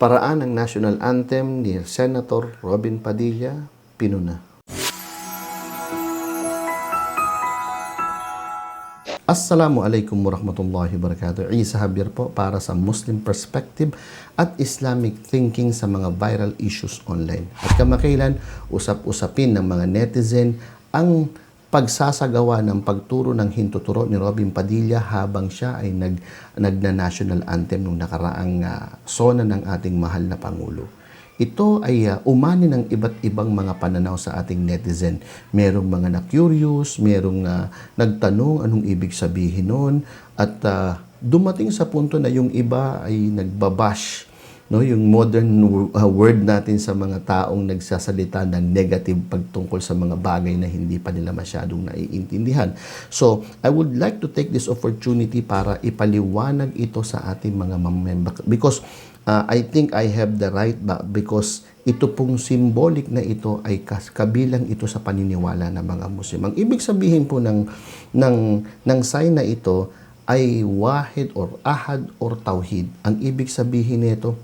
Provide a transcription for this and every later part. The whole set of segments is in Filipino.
paraan ng national anthem ni Senator Robin Padilla, Pinuna. Assalamualaikum warahmatullahi wabarakatuh. Isa Javier po para sa Muslim Perspective at Islamic Thinking sa mga viral issues online. At kamakailan, usap-usapin ng mga netizen ang pagsasagawa ng pagturo ng hintuturo ni Robin Padilla habang siya ay nag, nagna-national anthem nung nakaraang ah, sona ng ating mahal na Pangulo. Ito ay uh, umani ng iba't ibang mga pananaw sa ating netizen. Merong mga na-curious, merong uh, nagtanong anong ibig sabihin nun, at uh, dumating sa punto na yung iba ay nagbabash no yung modern uh, word natin sa mga taong nagsasalita ng negative pagtungkol sa mga bagay na hindi pa nila masyadong naiintindihan. So, I would like to take this opportunity para ipaliwanag ito sa ating mga member because uh, I think I have the right ba because ito pong symbolic na ito ay kabilang ito sa paniniwala ng mga Muslim. Ang ibig sabihin po ng ng ng sign na ito ay wahid or ahad or tauhid. Ang ibig sabihin nito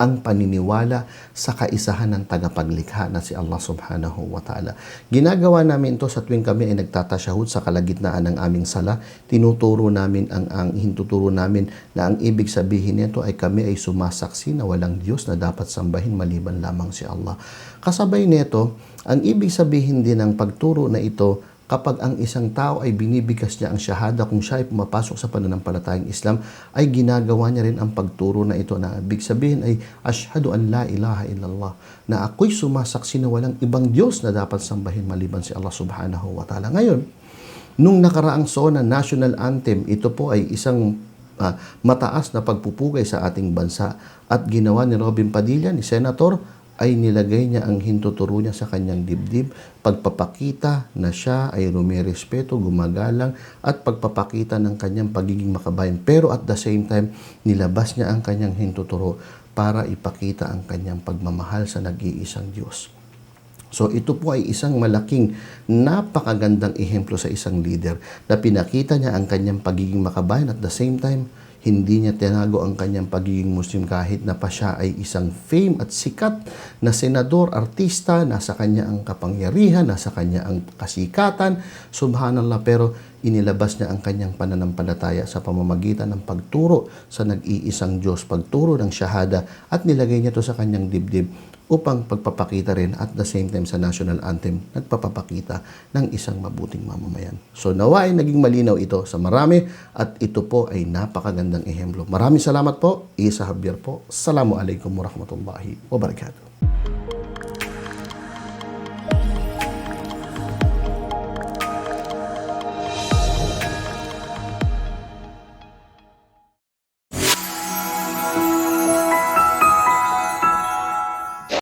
ang paniniwala sa kaisahan ng tagapaglikha na si Allah subhanahu wa ta'ala. Ginagawa namin ito sa tuwing kami ay nagtatasyahud sa kalagitnaan ng aming sala. Tinuturo namin ang, ang hintuturo namin na ang ibig sabihin nito ay kami ay sumasaksi na walang Diyos na dapat sambahin maliban lamang si Allah. Kasabay nito, ang ibig sabihin din ng pagturo na ito kapag ang isang tao ay binibigas niya ang shahada kung siya ay pumapasok sa pananampalatayang Islam, ay ginagawa niya rin ang pagturo na ito na ibig sabihin ay Ashhadu an la ilaha illallah na ako'y sumasaksi na walang ibang Diyos na dapat sambahin maliban si Allah subhanahu wa ta'ala. Ngayon, nung nakaraang SONA National Anthem, ito po ay isang ah, mataas na pagpupugay sa ating bansa at ginawa ni Robin Padilla, ni Senator, ay nilagay niya ang hintuturo niya sa kanyang dibdib, pagpapakita na siya ay rumirespeto, gumagalang, at pagpapakita ng kanyang pagiging makabayan. Pero at the same time, nilabas niya ang kanyang hintuturo para ipakita ang kanyang pagmamahal sa nag-iisang Diyos. So ito po ay isang malaking napakagandang ehemplo sa isang leader na pinakita niya ang kanyang pagiging makabayan at the same time hindi niya tinago ang kanyang pagiging Muslim kahit na pa siya ay isang fame at sikat na senador, artista, nasa kanya ang kapangyarihan, nasa kanya ang kasikatan, subhanallah, pero inilabas niya ang kanyang pananampalataya sa pamamagitan ng pagturo sa nag-iisang Diyos, pagturo ng shahada at nilagay niya to sa kanyang dibdib upang pagpapakita rin at the same time sa national anthem, nagpapapakita ng isang mabuting mamamayan. So nawa ay naging malinaw ito sa marami at ito po ay napakagandang ehemplo. Maraming salamat po. Isa Javier po. Assalamualaikum warahmatullahi wabarakatuh.